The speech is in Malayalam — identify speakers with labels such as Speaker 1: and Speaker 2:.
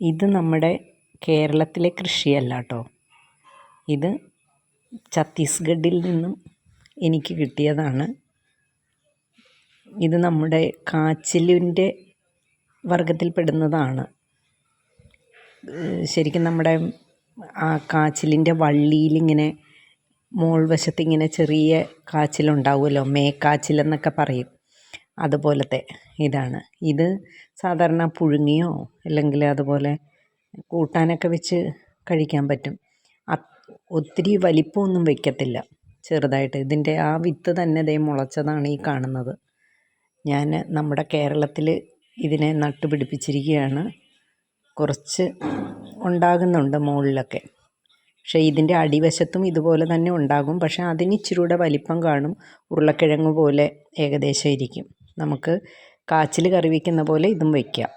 Speaker 1: ഇത് നമ്മുടെ കേരളത്തിലെ കൃഷിയല്ല കേട്ടോ. ഇത് ഛത്തീസ്ഗഡിൽ നിന്നും എനിക്ക് കിട്ടിയതാണ്. ഇത് നമ്മുടെ കാച്ചിലിന്റെ വർഗത്തിൽപ്പെടുന്നതാണ് ശരിക്കും നമ്മുടെ ആ കാച്ചിലിന്റെ വള്ളിയിലിങ്ങനെ മോൾ വശത്ത് ഇങ്ങനെ ചെറിയ കാച്ചിലുണ്ടാവുമല്ലോ മേക്കാച്ചിലെന്നൊക്കെ പറയും. അതുപോലത്തെ ഇതാണ്. ഇത് സാധാരണ പുഴുങ്ങിയോ അല്ലെങ്കിൽ അതുപോലെ കൂട്ടാനൊക്കെ വെച്ച് കഴിക്കാൻ പറ്റും. ഒത്തിരി വലിപ്പമൊന്നും വയ്ക്കത്തില്ല ചെറുതായിട്ട്. ഇതിന്റെ ആ വിത്ത് തന്നെ ദേ മുളച്ചതാണ് ഈ കാണുന്നത്. ഞാൻ നമ്മുടെ കേരളത്തിൽ ഇതിനെ നട്ടുപിടിപ്പിച്ചിരിക്കുകയാണ്. കുറച്ച് ഉണ്ടാകുന്നുണ്ട് മുകളിലൊക്കെ. പക്ഷേ ഇതിന്റെ അടിവശത്തും ഇതുപോലെ തന്നെ ഉണ്ടാകും. പക്ഷേ അതിന് ഇച്ചിരി കൂടെ വലിപ്പം കാണും. ഉരുളക്കിഴങ്ങ് പോലെ ഏകദേശം ഇരിക്കും. നമുക്ക് കാച്ചിൽ കറി വയ്ക്കുന്ന പോലെ ഇതും വയ്ക്കാം